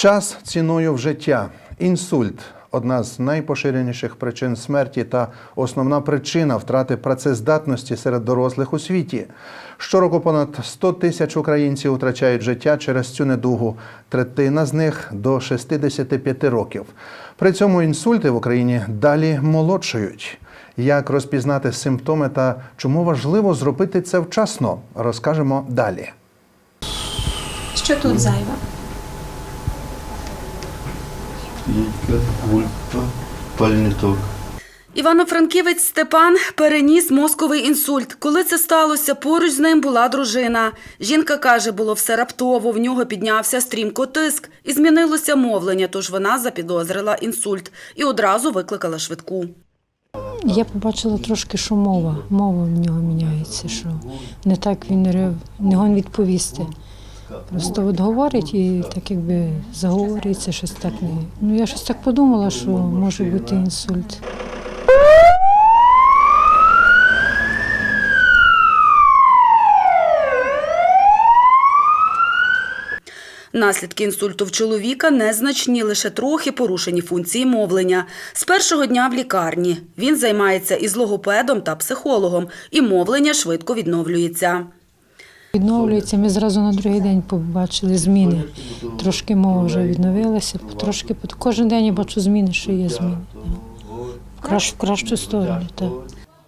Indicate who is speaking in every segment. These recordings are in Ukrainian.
Speaker 1: Час ціною в життя. Інсульт одна з найпоширеніших причин смерті та основна причина втрати працездатності серед дорослих у світі. Щороку понад 100 тисяч українців втрачають життя через цю недугу. Третина з них до 65 років. При цьому інсульти в Україні далі молодшають. Як розпізнати симптоми та чому важливо зробити це вчасно, розкажемо далі.
Speaker 2: Що тут зайве?
Speaker 3: Лінька, гульпа, пальниток.
Speaker 4: Івано-Франківець Степан переніс мозковий інсульт. Коли це сталося, поруч з ним була дружина. Жінка каже, було все раптово. В нього піднявся стрімко тиск і змінилося мовлення. Тож вона запідозрила інсульт і одразу викликала швидку.
Speaker 5: Я побачила трошки, що мова. Мова в нього міняється, що не так він не гон відповісти. Просто от говорить і так якби заговорюється щось так. Не. Ну я щось так подумала, що може бути інсульт.
Speaker 4: Наслідки інсульту в чоловіка незначні, лише трохи порушені функції мовлення. З першого дня в лікарні він займається із логопедом та психологом, і мовлення швидко відновлюється.
Speaker 5: Відновлюється. Ми зразу на другий день побачили зміни. Трошки мова вже відновилася, трошки кожен день я бачу зміни, що є зміни. Кращу, в кращу сторону. Так.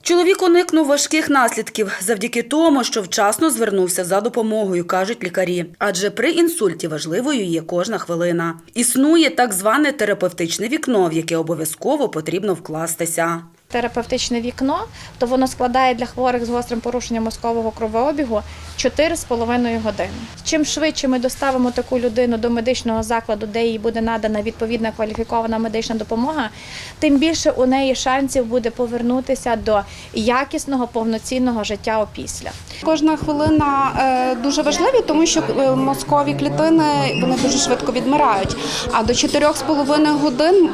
Speaker 4: Чоловік уникнув важких наслідків завдяки тому, що вчасно звернувся за допомогою, кажуть лікарі. Адже при інсульті важливою є кожна хвилина. Існує так зване терапевтичне вікно, в яке обов'язково потрібно вкластися.
Speaker 2: Терапевтичне вікно, то воно складає для хворих з гострим порушенням мозкового кровообігу 4,5 години. Чим швидше ми доставимо таку людину до медичного закладу, де їй буде надана відповідна кваліфікована медична допомога, тим більше у неї шансів буде повернутися до якісного повноцінного життя опісля.
Speaker 6: Кожна хвилина е, дуже важливі, тому що е, мозкові клітини вони дуже швидко відмирають. А до 4,5 годин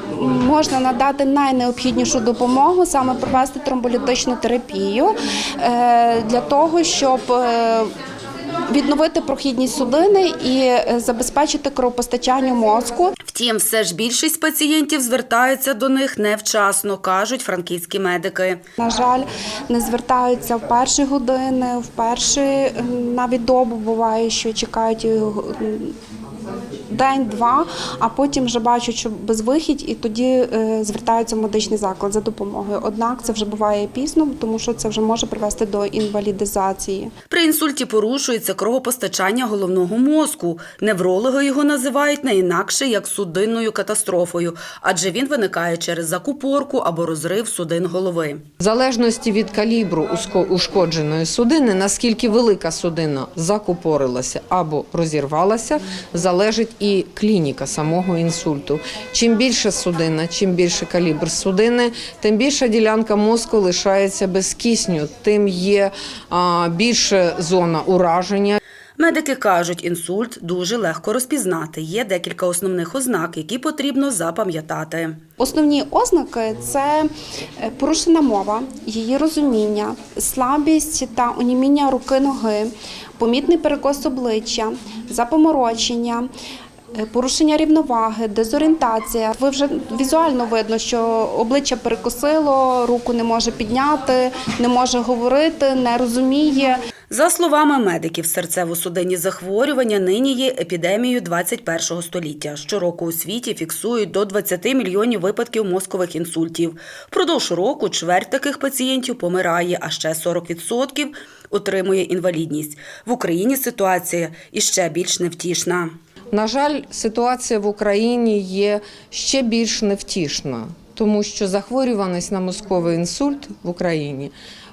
Speaker 6: можна надати найнеобхіднішу допомогу, саме провести тромболітичну терапію е, для того, щоб відновити прохідність судини і е, забезпечити кровопостачання мозку.
Speaker 4: Втім, все ж більшість пацієнтів звертаються до них невчасно, кажуть франківські медики.
Speaker 6: На жаль, не звертаються в перші години, в перші е, навіть добу буває, що чекають е, день-два, а потім вже бачать, що безвихідь, і тоді е, звертаються в медичний заклад за допомогою. Однак це вже буває пізно, тому що це вже може привести до інвалідизації.
Speaker 4: При інсульті порушується кровопостачання головного мозку. Неврологи його називають не інакше як судинною катастрофою, адже він виникає через закупорку або розрив судин голови.
Speaker 7: В залежності від калібру ушкодженої судини, наскільки велика судина закупорилася або розірвалася, залежить і клініка самого інсульту. Чим більша судина, чим більше калібр судини, тим більша ділянка мозку лишається без кисню, тим є а, більше зона ураження.
Speaker 4: Медики кажуть, інсульт дуже легко розпізнати. Є декілька основних ознак, які потрібно запам'ятати.
Speaker 6: Основні ознаки це е, порушена мова, її розуміння, слабість та оніміння руки ноги, помітний перекос обличчя, запоморочення. Е, Порушення рівноваги, дезорієнтація. Ви вже візуально видно, що обличчя перекосило, руку не може підняти, не може говорити, не розуміє.
Speaker 4: За словами медиків, серцево-судинні захворювання нині є епідемією 21 століття. Щороку у світі фіксують до 20 мільйонів випадків мозкових інсультів. Впродовж року чверть таких пацієнтів помирає, а ще 40% отримує інвалідність. В Україні ситуація іще більш невтішна.
Speaker 7: На жаль, ситуація в Україні є ще більш невтішна, тому що захворюваність на мозковий інсульт в Україні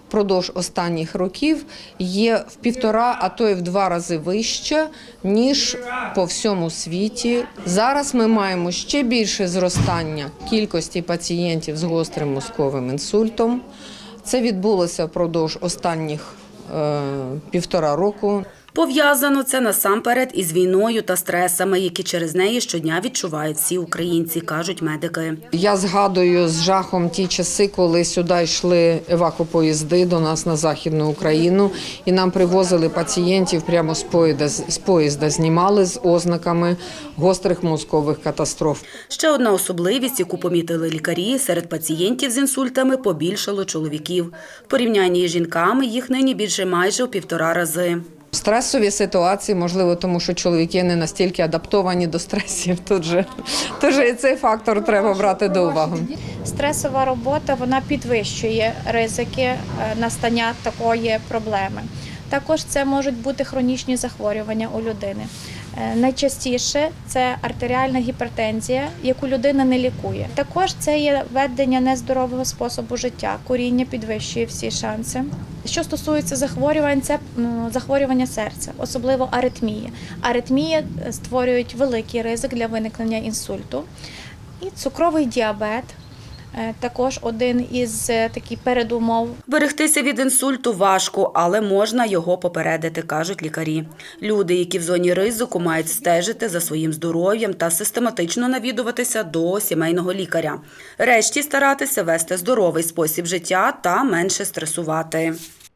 Speaker 7: впродовж останніх років є в півтора, а то й в два рази вища, ніж по всьому світі. Зараз ми маємо ще більше зростання кількості пацієнтів з гострим мозковим інсультом. Це відбулося впродовж останніх е, півтора року.
Speaker 4: Пов'язано це насамперед із війною та стресами, які через неї щодня відчувають всі українці, кажуть медики.
Speaker 7: Я згадую з жахом ті часи, коли сюди йшли евакопоїзди до нас на Західну Україну, і нам привозили пацієнтів прямо з поїзда, з поїзда знімали з ознаками гострих мозкових катастроф.
Speaker 4: Ще одна особливість, яку помітили лікарі, серед пацієнтів з інсультами побільшало чоловіків. В порівнянні з жінками їх нині більше майже у півтора рази.
Speaker 7: Стресові ситуації, можливо, тому що чоловіки не настільки адаптовані до стресів. Тут же, же і цей фактор треба брати до уваги.
Speaker 2: Стресова робота вона підвищує ризики е, настання такої проблеми. Також це можуть бути хронічні захворювання у людини. Е, Найчастіше це артеріальна гіпертензія, яку людина не лікує. Також це є ведення нездорового способу життя. Куріння підвищує всі шанси. Що стосується захворювань, це захворювання серця, особливо аритмії. Аритмії е, створюють великий ризик для виникнення інсульту. І цукровий діабет також один із е, таких передумов
Speaker 4: Берегтися від інсульту важко, але можна його попередити, кажуть лікарі. Люди, які в зоні ризику, мають стежити за своїм здоров'ям та систематично навідуватися до сімейного лікаря. Решті старатися вести здоровий спосіб життя та менше стресувати.